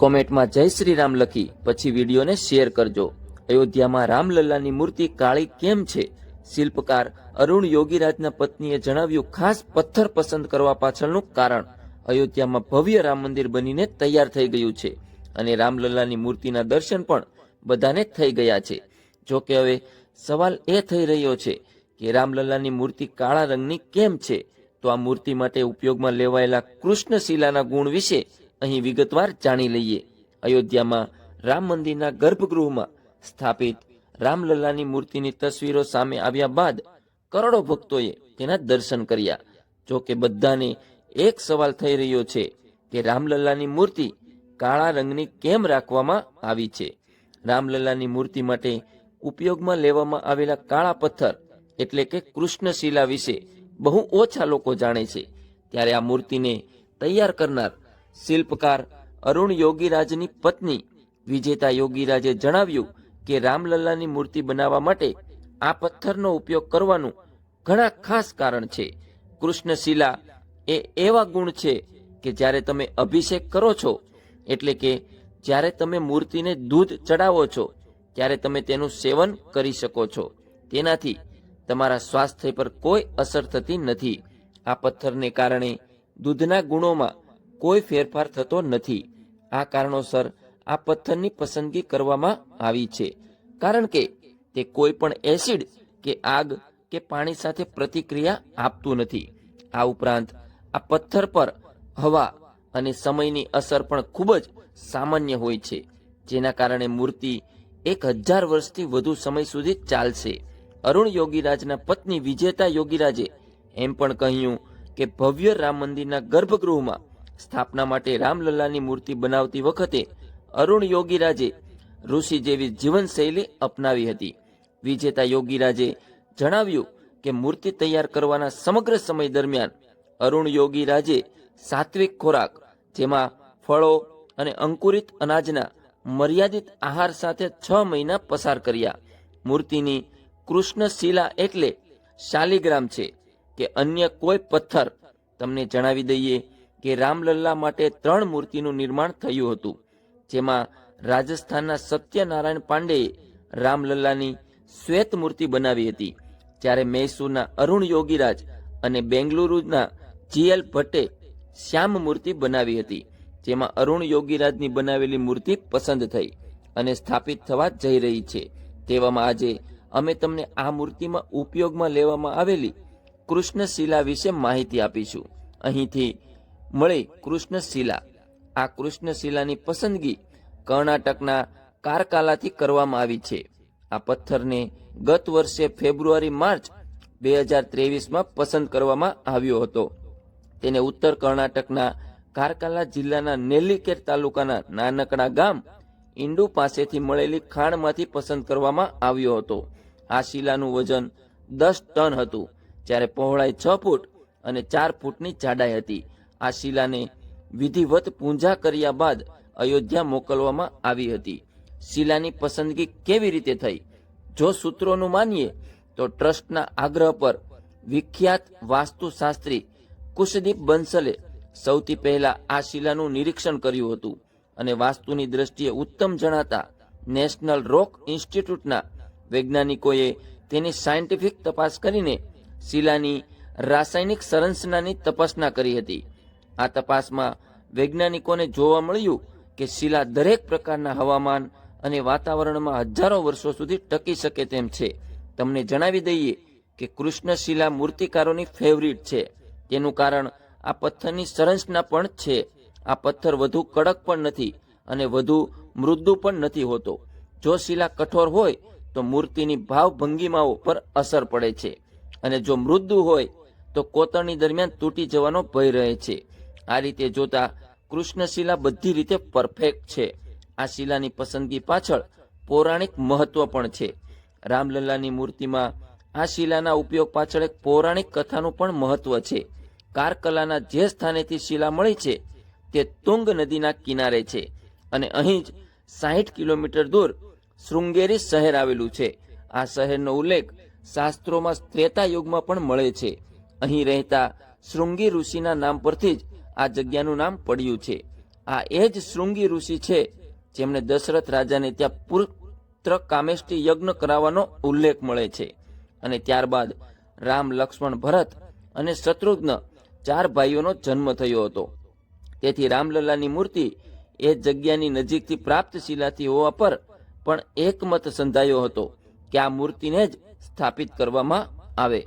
કોમેન્ટમાં જય શ્રી રામ લખી. પછી વિડીયોને શેર કરજો. અયોધ્યામાં રામલલ્લાની મૂર્તિ કાળી કેમ છે? શિલ્પકાર અરુણ યોગીરાજના પત્નીએ જણાવ્યું, ખાસ પથ્થર પસંદ કરવા પાછળનું કારણ. અયોધ્યામાં ભવ્ય રામ મંદિર બનીને તૈયાર થઈ ગયું છે અને રામલલ્લાની મૂર્તિના દર્શન પણ બધાને થઈ ગયા છે. જો કે હવે સવાલ એ થઈ રહ્યો છે કે રામલલ્લાની મૂર્તિ કાળા રંગની કેમ છે? તો આ મૂર્તિ માટે ઉપયોગમાં લેવાયેલા કૃષ્ણશિલાના ગુણ વિશે અહીં વિગતવાર જાણી લઈએ. અયોધ્યામાં રામ મંદિરના ગર્ભગૃહમાં સ્થાપિત રામલલ્લાની મૂર્તિની તસવીરો સામે આવ્યા બાદ કરોડો ભક્તોએ તેના દર્શન કર્યા. જો કે બધાને એક સવાલ થઈ રહ્યો છે કે રામલલ્લાની મૂર્તિ કાળા રંગની કેમ રાખવામાં આવી છે? રામલલ્લાની મૂર્તિ માટે ઉપયોગમાં લેવામાં આવેલા કાળા પથ્થર એટલે કે કૃષ્ણશિલા વિશે બહુ ઓછા લોકો જાણે છે. ત્યારે આ મૂર્તિને તૈયાર કરનાર શિલ્પકાર અરુણ યોગીરાજની પત્ની વિજેતા યોગીરાજે જણાવ્યું કે રામલલ્લાની મૂર્તિ બનાવવા માટે આ પથ્થરનો ઉપયોગ કરવાનું ઘણા ખાસ કારણ છે. કૃષ્ણશિલા એ એવા ગુણ છે કે જ્યારે તમે અભિષેક કરો છો, એટલે કે જ્યારે તમે મૂર્તિને દૂધ ચડાવો છો, ત્યારે તમે તેનું સેવન કરી શકો છો. તેનાથી તમારા સ્વાસ્થ્ય પર કોઈ અસર થતી નથી. આ પથ્થરને કારણે દૂધના ગુણોમાં કોઈ ફેરફાર થતો નથી. આ કારણોસર આ પથ્થરની પસંદગી કરવામાં આવી છે. કારણ કે તે કોઈ પણ એસિડ કે આગ કે પાણી સાથે પ્રતિક્રિયા આપતું નથી. આ ઉપરાંત આ પથ્થર પર હવા અને સમયની અસર પણ ખૂબ જ સામાન્ય હોય છે. જેના કારણે મૂર્તિ એક હજાર વર્ષથી વધુ સમય સુધી ચાલશે. અરુણ યોગીરાજના પત્ની વિજેતા યોગીરાજે એમ પણ કહ્યું કે ભવ્ય રામ મંદિરના ગર્ભગૃહમાં સ્થાપના માટે રામલલ્લાની મૂર્તિ બનાવતી વખતે અરુણ યોગીરાજે ઋષિ જેવી જીવનશૈલી અપનાવી હતી. વિજેતા યોગીરાજે જણાવ્યું કે મૂર્તિ તૈયાર કરવાના સમગ્ર સમય દરમિયાન અરુણ યોગીરાજે સાત્વિક ખોરાક, જેમાં ફળો અને અંકુરિત અનાજના મર્યાદિત આહાર સાથે છ મહિના પસાર કર્યા. મૂર્તિની કૃષ્ણશિલા એટલે શાલિગ્રામ છે, કે અન્ય કોઈ પથ્થર. તમને જણાવી દઈએ કે રામલલ્લા માટે ત્રણ મૂર્તિનું નિર્માણ થયું હતું, જેમાં રાજસ્થાનના સત્યનારાયણ પાંડેએ રામલલ્લાની શ્વેત મૂર્તિ બનાવી હતી, જ્યારે મૈસૂરના અરુણ યોગીરાજ અને બેંગલુરુના જીએલ ભટ્ટે શ્યામ મૂર્તિ બનાવી હતી, જેમાં અરુણ યોગીરાજની બનાવેલી મૂર્તિ પસંદ થઈ અને સ્થાપિત થવા જઈ રહી છે. તેવામાં આજે અમે તમને આ મૂર્તિમાં ઉપયોગમાં લેવામાં આવેલી કૃષ્ણશિલા વિશે માહિતી આપીશું. અહીંથી મળી કૃષ્ણશિલા. આ કૃષ્ણશિલાની પસંદગી કર્ણાટકના કારકાલાથી કરવામાં આવી છે. આ પથ્થરને ગત વર્ષે ફેબ્રુઆરી, માર્ચ બે હજાર ત્રેવીસમાં પસંદ કરવામાં આવ્યો હતો. તેને ઉત્તર કર્ણાટકના કારકાલા જિલ્લાના નેલ્લીકેર તાલુકાના નાનકડા ગામ ઇન્ડુ પાસેથી મળેલી ખાણમાંથી પસંદ કરવામાં આવ્યો હતો. આ શિલાનું વજન દસ ટન હતું, જ્યારે પહોળાઈ છ ફૂટ અને ચાર ફૂટની જાડાઈ હતી. આ શિલાને વિધિવત પૂજા કર્યા બાદ અયોધ્યા મોકલવામાં આવી હતી. શિલાની પસંદગી કેવી રીતે થઈ? જો સૂત્રોનું માનીએ, તો ટ્રસ્ટના આગ્રહ પર વિખ્યાત વાસ્તુશાસ્ત્રી કુશદીપ બંસલે સૌથી પહેલા આ શિલાનું નિરીક્ષણ કર્યું હતું અને વાસ્તુની દ્રષ્ટિએ ઉત્તમ જણાતા નેશનલ રોક ઇન્સ્ટિટ્યૂટના વૈજ્ઞાનિકોએ તેની સાયન્ટિફિક તપાસ કરીને શિલાની રાસાયણિક સંરચનાની તપાસના કરી હતી. આ તપાસમાં વૈજ્ઞાનિકોને જોવા મળ્યું કે શિલા દરેક પ્રકારના હવામાન અને વાતાવરણમાં હજારો વર્ષો સુધી ટકી શકે તેમ છે. તમને જણાવી દઈએ કે કૃષ્ણ શિલા મૂર્તિકારોની ફેવરિટ છે. તેનું કારણ આ પથ્થરની સંરચના પણ છે. આ પથ્થર વધુ કડક પણ નથી અને વધુ મૃદુ પણ નથી હોતો. જો શિલા કઠોર હોય, તો મૂર્તિની ભાવ ભંગીમાઓ પર અસર પડે છે. અને જો મૃદુ હોય, તો કોતરણી દરમિયાન તૂટી જવાનો ભય રહે છે. આ રીતે જોતા કૃષ્ણશિલા બધી રીતે પરફેક્ટ છે. આ શિલાની પસંદગી પાછળ પૌરાણિક મહત્વ પણ છે. રામલલ્લાની મૂર્તિમાં આ શિલાના ઉપયોગ પાછળ એક પૌરાણિક કથાનું પણ મહત્વ છે. કારકલાના જે સ્થાનેથી શિલા મળી છે તે તુંગ નદીના કિનારે છે અને અહીં જ સાહીઠ કિલોમીટર દૂર શૃંગેરી શહેર આવેલું છે. આ શહેરનો ઉલ્લેખ શાસ્ત્રોમાં ત્રેતા યુગમાં પણ મળે છે. અહીં રહેતા શૃંગી ઋષિના નામ પરથી જ આ જગ્યાનું નામ પડ્યું છે. આ એ જ શૃંગી ઋષિ છે જેમણે દશરથ રાજાને ત્યાં પુત્ર કામેષ્ટી યજ્ઞ કરાવવાનો ઉલ્લેખ મળે છે. અને ત્યારબાદ રામ, લક્ષ્મણ, ભરત અને શત્રુઘ્ન ચાર ભાઈઓનો જન્મ થયો હતો. તેથી રામલલ્લાની મૂર્તિ એ જગ્યાની નજીકથી પ્રાપ્ત શિલાથી હોવા પર પણ એકમત સંધાયો હતો કે આ મૂર્તિને જ સ્થાપિત કરવામાં આવે.